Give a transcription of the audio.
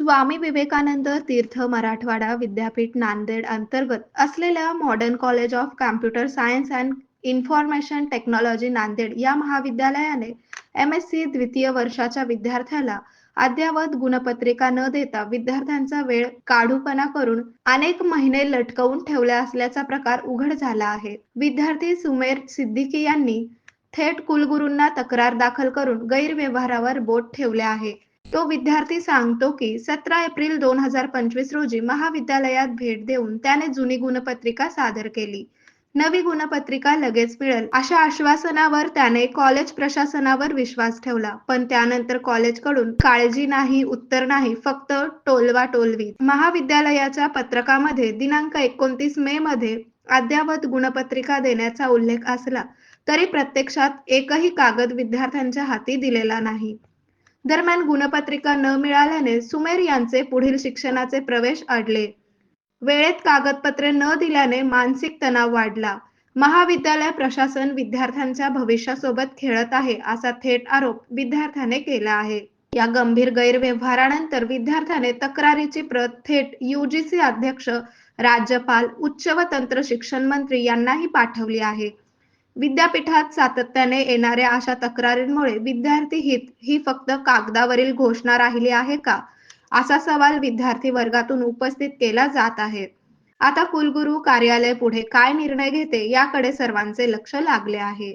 स्वामी विवेकानंद तीर्थ मराठवाडा विद्यापीठ नांदेड अंतर्गत असलेल्या modern college of computer science and information technology Nanded या महाविद्यालयाने एम एस सी द्वितीय वर्षाच्या विद्यार्थ्याला अद्ययावत गुणपत्रिका न देता विद्यार्थ्यांचा वेळ काढूपणा करून अनेक महिने लटकवून ठेवल्या असल्याचा प्रकार उघड झाला आहे. विद्यार्थी सुमेर सिद्दीकी यांनी थेट कुलगुरूंना तक्रार दाखल करून गैरव्यवहारावर बोट ठेवले आहे. तो विद्यार्थी सांगतो की सतरा एप्रिल दोन हजार पंचवीस रोजी महाविद्यालयात भेट देऊन त्याने जुनी गुणपत्रिका सादर केली. नवी गुणपत्रिका लगेच मिळेल अशा आश्वासनावर त्याने कॉलेज प्रशासनावर विश्वास ठेवला. पण त्यानंतर कॉलेजकडून काळजी नाही उत्तर नाही फक्त टोलवा टोलवी. महाविद्यालयाच्या पत्रकामध्ये दिनांक एकोणतीस मे मध्ये अद्ययावत गुणपत्रिका देण्याचा उल्लेख असला तरी प्रत्यक्षात एकही कागद विद्यार्थ्यांच्या हाती दिलेला नाही. दरम्यान गुणपत्रिका न मिळाल्याने सुमेर यांचे पुढील शिक्षणाचे प्रवेश अडले वेळेत कागदपत्रे न दिल्याने मानसिक तणाव वाढला. महाविद्यालय प्रशासन विद्यार्थ्यांच्या भविष्यासोबत खेळत आहे असा थेट आरोप विद्यार्थ्याने केला आहे. या गंभीर गैरव्यवहारानंतर विद्यार्थ्याने तक्रारीची प्रत थेट युजीसी अध्यक्ष राज्यपाल उच्च व तंत्र शिक्षण मंत्री यांनाही पाठवली आहे. विद्यापीठात सातत्याने येणाऱ्या अशा तक्रारींमुळे विद्यार्थी हित ही फक्त कागदावरील घोषणा राहिली आहे का? असा सवाल विद्यार्थी वर्गातून उपस्थित केला जात आहे. आता कुलगुरू कार्यालय पुढे काय निर्णय घेते याकडे सर्वांचे लक्ष लागले आहे.